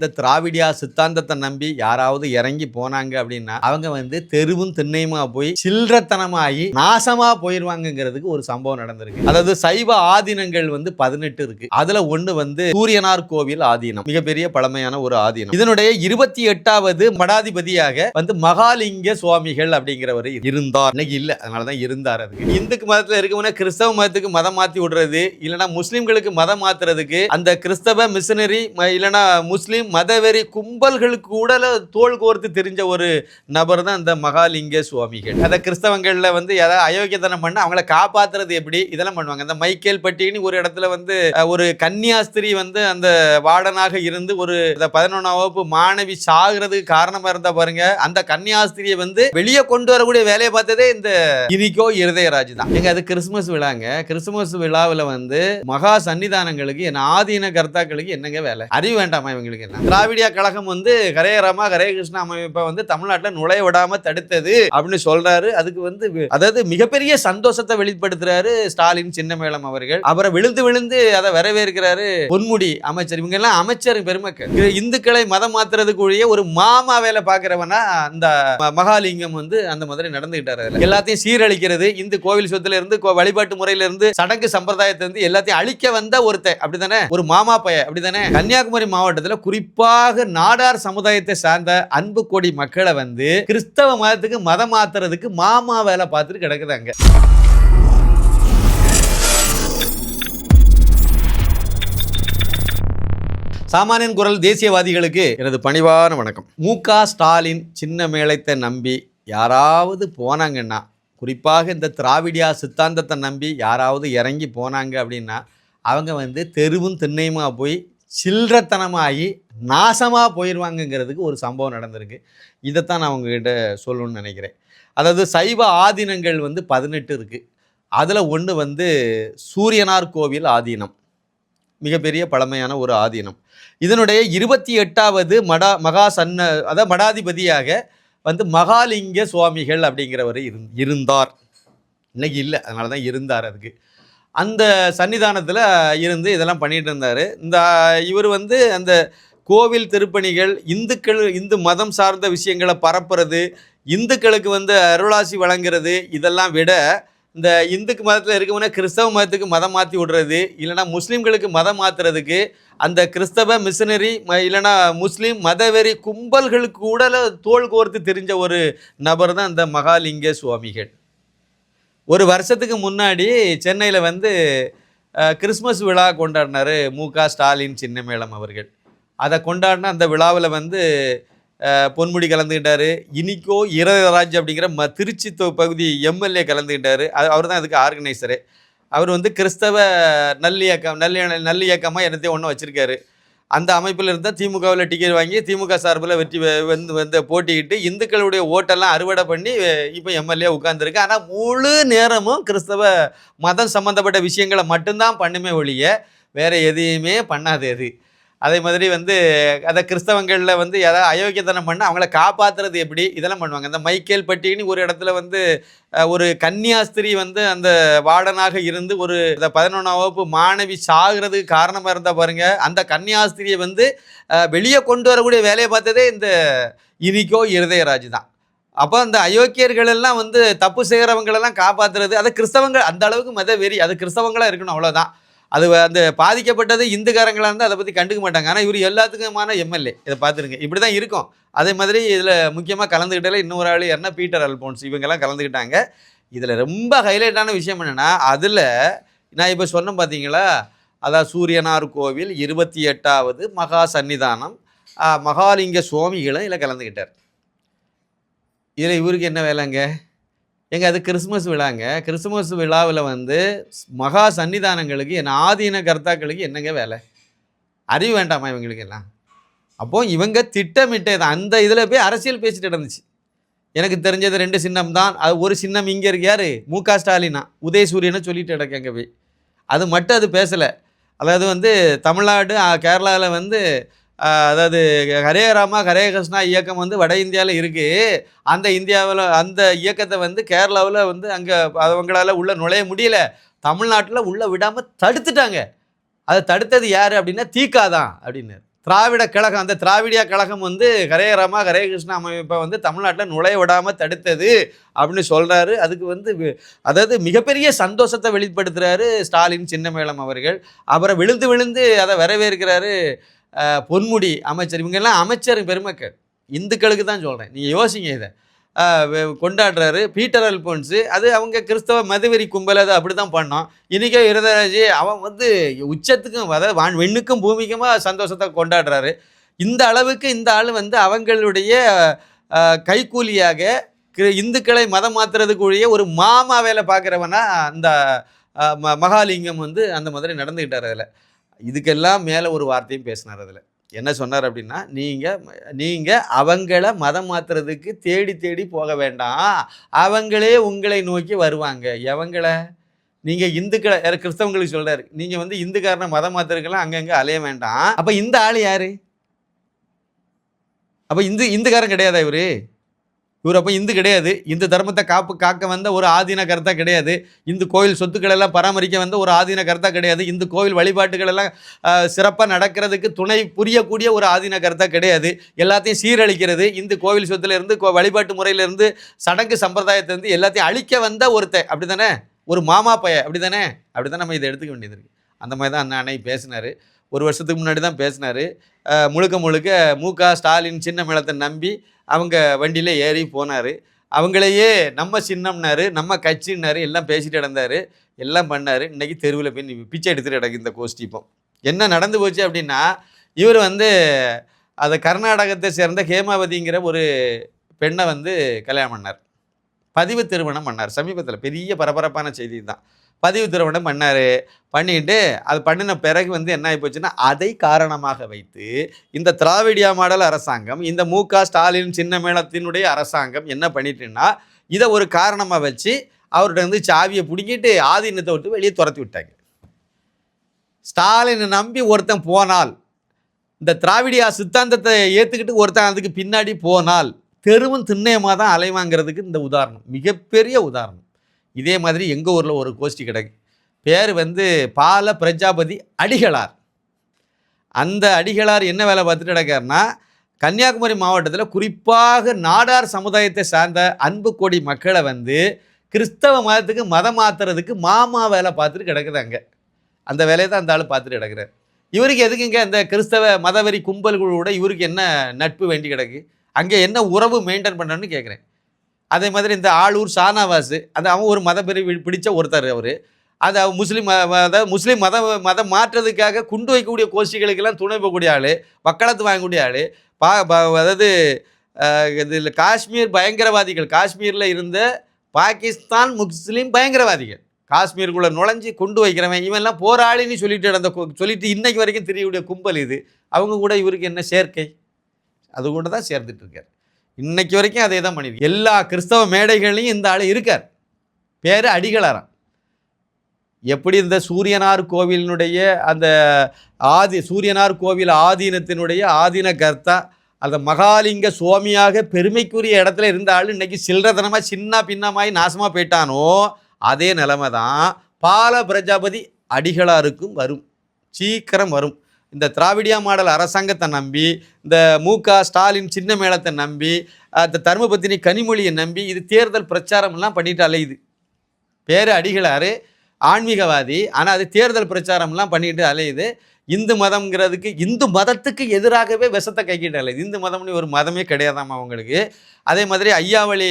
இந்த திராவிடியா சித்தாந்தத்தை நம்பி யாராவது இறங்கி போனாங்க அப்படின்னா அவங்க வந்து தெருவும் திண்ணையுமா போய் சில்லறத்தனமாகி நாசமா போயிருவாங்கங்கிறதுக்கு ஒரு சம்பவம் நடந்திருக்கு. அதாவது சைவ ஆதீனங்கள் வந்து பதினெட்டு இருக்கு. அதுல ஒண்ணு வந்து சூரியனார் கோவில் ஆதீனம். மிகப்பெரிய பழமையான ஒரு ஆதீனம். இதனுடைய இருபத்தி எட்டாவது மடாதிபதியாக வந்து மகாலிங்க சுவாமிகள் அப்படிங்கிறவர் இருந்தார். இன்னைக்கு இல்ல. அதனாலதான் இருந்தார் அதுக்கு. இந்துக்கு மதத்துல இருக்கவன கிறிஸ்தவ மதத்துக்கு மதம் மாத்தி விடுறது இல்லைன்னா முஸ்லிம்களுக்கு மதம் மாத்துறதுக்கு அந்த கிறிஸ்தவ மிஷனரி இல்லைன்னா முஸ்லீம் மதவெறி கும்பல்களுக்கு கூட தோல் கோர்த்து தெரிஞ்ச ஒரு நபர் தான் இந்த மகாலிங்க சுவாமிகள். அந்த கிறிஸ்தவங்கள்ல வந்து ஏதாவது அயோக்கியத்தனம் பண்ண அவங்கள காப்பாத்துறது எப்படி? இதெல்லாம் பண்ணுவாங்க. அந்த மைக்கேல் பட்டின்னு ஒரு இடத்துல வந்து ஒரு கன்னியாஸ்திரி வந்து அந்த வார்டனாக இருந்து ஒரு பதினொன்றாம் வகுப்பு மாணவி சாகிறதுக்கு காரணமா இருந்தா பாருங்க. அந்த கன்னியாஸ்திரியை வந்து வெளியே கொண்டு வரக்கூடிய வேலையை பார்த்ததே இந்த இனிக்கோ இருதயராஜ் தான். எங்க அது கிறிஸ்துமஸ் விழாங்க. கிறிஸ்துமஸ் விழாவில் வந்து மகா சன்னிதானங்களுக்கு என்ன ஆதீன கர்த்தாக்களுக்கு என்னங்க வேலை? அறிவு வேண்டாமா இவங்களுக்கு என்ன? திராவிடியா கழகம் வந்து ஹரே ராமா ஹரே கிருஷ்ணா அமைப்பை வந்து தமிழ்நாட்டில் நுழைய விடாம தடுத்தது அப்படின்னு சொல்றாரு. அதுக்கு வந்து அதாவது மிகப்பெரிய சந்தோஷத்தை வெளிப்படுத்துறாரு ஸ்டாலின் சின்னமேளம் அவர்கள். அவரை விழுந்து விழுந்து அதை வரவேற்கிறாரு பொன்முடி அமைச்சர். இவங்க எல்லாம் அமைச்சர் பெருமக்கள். இந்துக்களை மதம் மாத்துறதுக்குரிய ஒரு மாமா வேலை பாக்குறவனா அந்த மகாலிங்கம் வந்து அந்த மாதிரி நடந்துகிட்டாரு எல்லாத்தையும் சீரழிக்கிறது இந்து கோவில் சொத்துல இருந்து கோ- வழிபாட்டு முறையில இருந்து சடங்கு சம்பிரதாயத்தை இருந்து எல்லாத்தையும் அழிக்க வந்த ஒருத்தன். அப்படித்தானே? ஒரு மாமா பைய அப்படித்தானே? கன்னியாகுமரி மாவட்டத்துல குறிப்பாக நாடார் சமுதாயத்தை சார்ந்த அன்பு கோடி மக்களை வந்து கிறிஸ்தவ மதத்துக்கு மதம் மாத்துறதுக்கு மாமா வேலை பார்த்துட்டு கிடக்குதாங்க சாமானியன் குரல் தேசியவாதிகளுக்கு எனது பணிவான வணக்கம். மு க ஸ்டாலின் சின்ன மேளத்தை நம்பி யாராவது போனாங்கன்னா குறிப்பாக இந்த திராவிடியா சித்தாந்தத்தை நம்பி யாராவது இறங்கி போனாங்க அப்படின்னா அவங்க வந்து தெருவும் திண்ணையுமா போய் சில்லறத்தனமாகி நாசமாக போயிடுவாங்கங்கிறதுக்கு ஒரு சம்பவம் நடந்திருக்கு. இதைத்தான் நான் உங்ககிட்ட சொல்லணும்னு நினைக்கிறேன். அதாவது சைவ ஆதீனங்கள் வந்து பதினெட்டு இருக்குது அதில் ஒன்று வந்து சூரியனார் கோவில் ஆதீனம். மிகப்பெரிய பழமையான ஒரு ஆதீனம். இதனுடைய இருபத்தி எட்டாவது மடா மகா சன்ன அதாவது மடாதிபதியாக வந்து மகாலிங்க சுவாமிகள் அப்படிங்கிறவர் இருந் இருந்தார். இன்னைக்கு இல்லை. அதனால தான் இருந்தார் அதுக்கு. அந்த சன்னிதானத்தில் இருந்து இதெல்லாம் பண்ணிட்டு இருந்தார். இந்த இவர் வந்து அந்த கோவில் திருப்பணிகள் இந்துக்கள் இந்து மதம் சார்ந்த விஷயங்களை பரப்புறது இந்துக்களுக்கு வந்து அருளாசி வழங்குறது இதெல்லாம் விட இந்த இந்துக்கு மதத்தில் இருக்கவன கிறிஸ்தவ மதத்துக்கு மதம் மாற்றி விடுறது இல்லைன்னா முஸ்லீம்களுக்கு மதம் மாற்றுறதுக்கு அந்த கிறிஸ்தவ மிஷினரி இல்லைன்னா முஸ்லீம் மதவெறி கும்பல்களுக்கு கூட தோல் கோர்த்து தெரிஞ்ச ஒரு நபர் தான் இந்த மகாலிங்க சுவாமிகள். ஒரு வருஷத்துக்கு முன்னாடி சென்னையில் வந்து கிறிஸ்மஸ் விழா கொண்டாடினார் மு க ஸ்டாலின் சின்னமேளம் அவர்கள். அதை கொண்டாடின அந்த விழாவில் வந்து பொன்முடி கலந்துக்கிட்டாரு இனிக்கோ இரராஜ் அப்படிங்கிற ம திருச்சி பகுதி எம்எல்ஏ கலந்துக்கிட்டார் அது அவர் தான் அதுக்கு ஆர்கனைசரு. அவர் வந்து கிறிஸ்தவ நல்லியக்கம் நல்ல நல்லியக்கமாக என்னத்தையும் ஒன்று வச்சுருக்காரு. அந்த அமைப்பில் இருந்தால் திமுகவில் டிக்கெட் வாங்கி திமுக சார்பில் வெற்றி வந்து வந்து போட்டிக்கிட்டு இந்துக்களுடைய ஓட்டெல்லாம் அறுவடை பண்ணி இப்போ எம்எல்ஏ உட்காந்துருக்கு ஆனால் முழு நேரமும் கிறிஸ்தவ மதம் சம்மந்தப்பட்ட விஷயங்களை மட்டும்தான் பண்ணுமே ஒழிய வேறு எதையுமே பண்ணாது அது. அதே மாதிரி வந்து அதை கிறிஸ்தவங்களில் வந்து ஏதாவது அயோக்கியத்தனம் பண்ண அவங்கள காப்பாற்றுறது எப்படி? இதெல்லாம் பண்ணுவாங்க. இந்த மைக்கேல் பட்டின்னு ஒரு இடத்துல வந்து ஒரு கன்னியாஸ்திரி வந்து அந்த வார்டனாக இருந்து ஒரு பதினொன்றாம் வகுப்பு மாணவி சாகிறதுக்கு காரணமாக இருந்தால் பாருங்கள் அந்த கன்னியாஸ்திரியை வந்து வெளியே கொண்டு வரக்கூடிய வேலையை பார்த்ததே இந்த இனிக்கோ இருதயராஜ் தான். அப்போ அந்த அயோக்கியர்கள் எல்லாம் வந்து தப்பு செய்கிறவங்களெல்லாம் காப்பாற்றுறது அது கிறிஸ்தவங்கள் அந்த அளவுக்கு மத வெறி அது கிறிஸ்தவங்களாக இருக்கணும் அவ்வளோதான் அது அந்த பாதிக்கப்பட்டது இந்துக்காரங்களாக இருந்தால் அதை பற்றி கண்டுக்க மாட்டாங்க. ஆனால் இவர் எல்லாத்துக்குமான எம்எல்ஏ. இதை பார்த்துருங்க. இப்படி தான் இருக்கும். அதே மாதிரி இதில் முக்கியமாக கலந்துக்கிட்டாலே இன்னொரு ஆள் யாருன்னா பீட்டர் அல்போன்ஸ். இவங்கெல்லாம் கலந்துக்கிட்டாங்க இதில் ரொம்ப ஹைலைட்டான விஷயம் என்னென்னா அதில் நான் இப்போ சொன்னேன் பார்த்தீங்களா அதான் சூரியனார் கோவில் இருபத்தி எட்டாவது மகா சன்னிதானம். மகாலிங்க சுவாமிகளும் இதில் கலந்துக்கிட்டார் இதில் இவருக்கு என்ன வேலைங்க? எங்க அது கிறிஸ்மஸ் விழாங்க. கிறிஸ்மஸ் விழாவில் வந்து மகா சன்னிதானங்களுக்கு என்ன ஆதீன கர்த்தாக்களுக்கு என்னங்க வேலை? அறிவு வேண்டாமா இவங்களுக்கு எல்லாம் அப்போ இவங்க திட்டமிட்டது அந்த இதில் போய் அரசியல் பேசிட்டு இருந்துச்சு எனக்கு தெரிஞ்சது ரெண்டு சின்னம் தான். அது ஒரு சின்னம் இங்கே இருக்கு யாரு? மு க ஸ்டாலினா. உதயசூரியனை சொல்லிட்டு கிடக்கங்க போய். அது மட்டும் அது பேசலை. அதாவது வந்து தமிழ்நாடு கேரளாவில் வந்து அதாவது ஹரே ராமா ஹரே கிருஷ்ணா இயக்கம் வந்து வட இந்தியாவில் இருக்குது அந்த இந்தியாவில் அந்த இயக்கத்தை வந்து கேரளாவில் வந்து அங்கே அவங்களால உள்ளே நுழைய முடியல. தமிழ்நாட்டில் உள்ளே விடாமல் தடுத்துட்டாங்க. அதை தடுத்தது யார் அப்படின்னா தீகா தான் அப்படின்னு. திராவிட கழகம் அந்த திராவிடியா கழகம் வந்து ஹரே ராமா ஹரே கிருஷ்ணா அமைப்பை வந்து தமிழ்நாட்டில் நுழைய விடாமல் தடுத்தது அப்படின்னு சொல்கிறாரு அதுக்கு வந்து அதாவது மிகப்பெரிய சந்தோஷத்தை வெளிப்படுத்துகிறாரு ஸ்டாலின் சின்னமேளம் அவர்கள். அவரை விழுந்து விழுந்து அதை வரவேற்கிறாரு பொன்முடி அமைச்சர் இவங்கெல்லாம் அமைச்சர் பெருமக்கள். இந்துக்களுக்கு தான் சொல்கிறேன் நீங்கள் யோசிங்க இதை. கொண்டாடுறாரு. பீட்டர் அல்போன்ஸு அது அவங்க கிறிஸ்தவ மதுவெறி கும்பல் அது அப்படி தான் பண்ணோம். இன்றைக்கே இருதராஜ் அவன் வந்து உச்சத்துக்கும் அதாவது வான் வெண்ணுக்கும் பூமிக்குமா சந்தோஷத்தை கொண்டாடுறாரு. இந்த அளவுக்கு இந்த ஆள் வந்து அவங்களுடைய கைக்கூலியாக இந்துக்களை மதம் மாத்துறதுக்குரிய ஒரு மாமா வேலை பார்க்குறவனா அந்த ம மகாலிங்கம் வந்து அந்த மாதிரி நடந்துக்கிட்டார் அதில். இதுக்கெல்லாம் மேலே ஒரு வார்த்தையும் பேசினார் அதில். என்ன சொன்னார் அப்படின்னா நீங்கள் நீங்கள் அவங்கள மதம் மாற்றுறதுக்கு தேடி தேடி போக வேண்டாம். அவங்களே உங்களை நோக்கி வருவாங்க. எவங்களை? நீங்கள் இந்துக்களை யார் கிறிஸ்தவங்களுக்கு சொல்கிறாரு நீங்கள் வந்து இந்துக்காரனை மதம் மாற்றுறதுக்கெல்லாம் அங்கங்கே அலைய வேண்டாம். அப்போ இந்த ஆள் யார்? அப்போ இந்து இந்துக்காரன் கிடையாதா இவர்? இவர் அப்போ இந்து கிடையாது. இந்து தர்மத்தை காப்பு காக்க வந்த ஒரு ஆதீன கருத்தா கிடையாது. இந்து கோயில் சொத்துக்களெல்லாம் பராமரிக்க வந்த ஒரு ஆதீன கருத்தா கிடையாது. இந்து கோவில் வழிபாட்டுகளெல்லாம் சிறப்பாக நடக்கிறதுக்கு துணை புரியக்கூடிய ஒரு ஆதீன கருத்தா கிடையாது. எல்லாத்தையும் சீரழிக்கிறது இந்து கோவில் சொத்துலேருந்து கோ- வழிபாட்டு முறையிலேருந்து சடங்கு சம்பிரதாயத்தை இருந்து எல்லாத்தையும் அழிக்க வந்த ஒருத்தன். அப்படி தானே ஒரு மாமா பைய அப்படி தானே அப்படி தான் நம்ம இதை எடுத்துக்க வேண்டியது இருக்குது அந்த மாதிரி தான் அண்ணா அன்னை பேசினார். ஒரு வருஷத்துக்கு முன்னாடி தான் பேசினார். முழுக்க முழுக்க மு க ஸ்டாலின் சின்ன மேளத்தை நம்பி அவங்க வண்டியில் ஏறி போனார். அவங்களையே நம்ம சின்னம்னாரு நம்ம கட்சின்னாரு எல்லாம் பேசிட்டு நடந்தார். எல்லாம் பண்ணார். இன்றைக்கி தெருவில் போய் பிச்சை எடுத்துகிட்டு கிடக்கு இந்த கோஷ்டி இப்போ. என்ன நடந்து போச்சு அப்படின்னா இவர் வந்து அதை கர்நாடகத்தை சேர்ந்த ஹேமாவதிங்கிற ஒரு பெண்ணை வந்து கல்யாணம் பண்ணார். பதிவு திருமணம் பண்ணார். சமீபத்தில் பெரிய பரபரப்பான செய்தி தான் பதிவு திருமணம் பண்ணார். பண்ணிட்டு அது பண்ணின பிறகு வந்து என்ன ஆகி போச்சுன்னா அதை காரணமாக வைத்து இந்த திராவிடியா மாடல் அரசாங்கம் இந்த மு க ஸ்டாலின் சின்ன மேளத்தினுடைய அரசாங்கம் என்ன பண்ணிட்டுன்னா இதை ஒரு காரணமாக வச்சு அவர்கிட்ட வந்து சாவியை பிடிங்கிட்டு ஆதீனத்தை விட்டு வெளியே துரத்தி விட்டாங்க. ஸ்டாலினை நம்பி ஒருத்தன் போனால் இந்த திராவிடியா சித்தாந்தத்தை ஏற்றுக்கிட்டு ஒருத்தன் அதுக்கு பின்னாடி போனால் தெருவும் திண்ணயமாக தான் அலைவாங்கிறதுக்கு இந்த உதாரணம். மிகப்பெரிய உதாரணம். இதே மாதிரி எங்கள் ஊரில் ஒரு கோஷ்டி கிடக்கு. பேர் வந்து பால பிரஜாபதி அடிகளார். அந்த அடிகளார் என்ன வேலை பார்த்துட்டு கிடக்காருன்னா கன்னியாகுமரி மாவட்டத்தில் குறிப்பாக நாடார் சமுதாயத்தை சார்ந்த அன்பு கோடி மக்களை வந்து கிறிஸ்தவ மதத்துக்கு மதம் மாத்துறதுக்கு மாமா வேலை பார்த்துட்டு கிடக்குது அங்கே. அந்த வேலையை தான் அந்த ஆள் பார்த்துட்டு கிடக்குறாரு. இவருக்கு எதுக்குங்க இந்த கிறிஸ்தவ மதவெறி கும்பல்களோட இவருக்கு என்ன நட்பு வேண்டி கிடக்கு? அங்கே என்ன உறவு மெயின்டைன் பண்ணணும்னு கேட்குறேன் அதே மாதிரி இந்த ஆளூர் ஷானாவாஸ் அது அவன் ஒரு மதப்பெரி பிடிச்ச ஒருத்தர் அவர். அது அவன் முஸ்லீம் அதாவது முஸ்லீம் மதம் மதம் மாற்றுறதுக்காக குண்டு வைக்கக்கூடிய கோஷ்டிகளுக்கெல்லாம் துணை போகக்கூடிய ஆள் வக்காலத்து வாங்கக்கூடிய ஆள். பா ப- அதாவது இதில் காஷ்மீர் பயங்கரவாதிகள் காஷ்மீரில் இருந்த பாகிஸ்தான் முஸ்லீம் பயங்கரவாதிகள். காஷ்மீருக்குள்ளே நுழைஞ்சி கொண்டு வைக்கிறவன் இவன்லாம் போராளின்னு சொல்லிட்டு நடந்த சொல்லிட்டு இன்னைக்கு வரைக்கும் தெரியக்கூடிய கும்பல் இது. அவங்க கூட இவருக்கு என்ன சேர்க்கை? அது கூட தான் சேர்ந்துட்டு இருக்கார் இன்னைக்கு வரைக்கும் அதே தான் பண்ணியிருக்கு எல்லா கிறிஸ்தவ மேடைகள்லையும் இந்த ஆள் இருக்கார். பேர் அடிகளாராம். எப்படி இந்த சூரியனார் கோவிலினுடைய அந்த ஆதி சூரியனார் கோவில் ஆதீனத்தினுடைய ஆதீன கர்த்தா அந்த மகாலிங்க சுவாமியாக பெருமைக்குரிய இடத்துல இருந்த ஆள் இன்னைக்கு சில்லறதனமாக சின்ன பின்னமாய் நாசமாக போயிட்டானோ அதே நிலைமை தான் பால பிரஜாபதி அடிகளாருக்கும் வரும். சீக்கிரம் வரும். இந்த திராவிடியா மாடல் அரசாங்கத்தை நம்பி இந்த மு க ஸ்டாலின் சின்ன மேளத்தை நம்பி அந்த தர்மபத்தினி கனிமொழியை நம்பி இது தேர்தல் பிரச்சாரம்லாம் பண்ணிட்டு அலையுது பேர் அடிகளார் ஆன்மீகவாதி ஆனால் அது தேர்தல் பிரச்சாரம்லாம் பண்ணிட்டு அலையுது இந்து மதம்ங்கிறதுக்கு இந்து மதத்துக்கு எதிராகவே விஷத்தை கைக்கிட்டு இந்து மதம்னு ஒரு மதமே கிடையாதாம்மா அவங்களுக்கு. அதே மாதிரி ஐயாவளி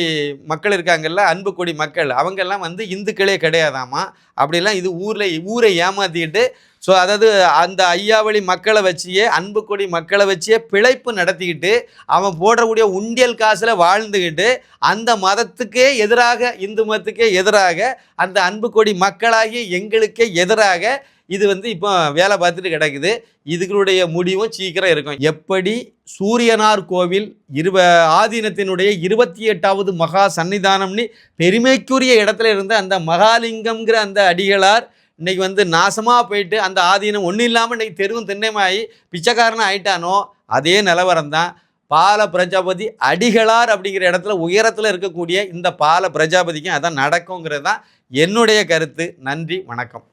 மக்கள் இருக்காங்கல்ல அன்பு கொடி மக்கள் அவங்கெல்லாம் வந்து இந்துக்களே கிடையாதாம்மா. அப்படிலாம் இது ஊரில் ஊரை ஏமாற்றிக்கிட்டு ஸோ அதாவது அந்த ஐயாவளி மக்களை வச்சியே அன்பு கொடி மக்களை வச்சியே பிழைப்பு நடத்திக்கிட்டு அவன் போடக்கூடிய உண்டியல் காசில் வாழ்ந்துக்கிட்டு அந்த மதத்துக்கே எதிராக இந்து மதத்துக்கே எதிராக அந்த அன்பு கொடி மக்களாகி எங்களுக்கே எதிராக இது வந்து இப்போ வேலை பார்த்துட்டு கிடக்குது. இதுகளுடைய முடிவும் சீக்கிரம் இருக்கும். எப்படி? சூரியனார் கோவில் இருவ ஆதீனத்தினுடைய இருபத்தி எட்டாவது மகா சன்னிதானம்னு பெருமைக்குரிய இடத்துல இருந்த அந்த மகாலிங்கம்ங்கிற அந்த அடிகளார் இன்றைக்கி வந்து நாசமாக போயிட்டு அந்த ஆதீனம் ஒன்றும் இல்லாமல் இன்றைக்கி தெருவும் திண்ணமாயி பிச்சைக்காரனாக ஆயிட்டானோ அதே நிலவரம் தான் பால பிரஜாபதி அடிகளார் அப்படிங்கிற இடத்துல உயரத்தில் இருக்கக்கூடிய இந்த பால பிரஜாபதிக்கும் அதான் நடக்குங்கிறது தான் என்னுடைய கருத்து. நன்றி வணக்கம்.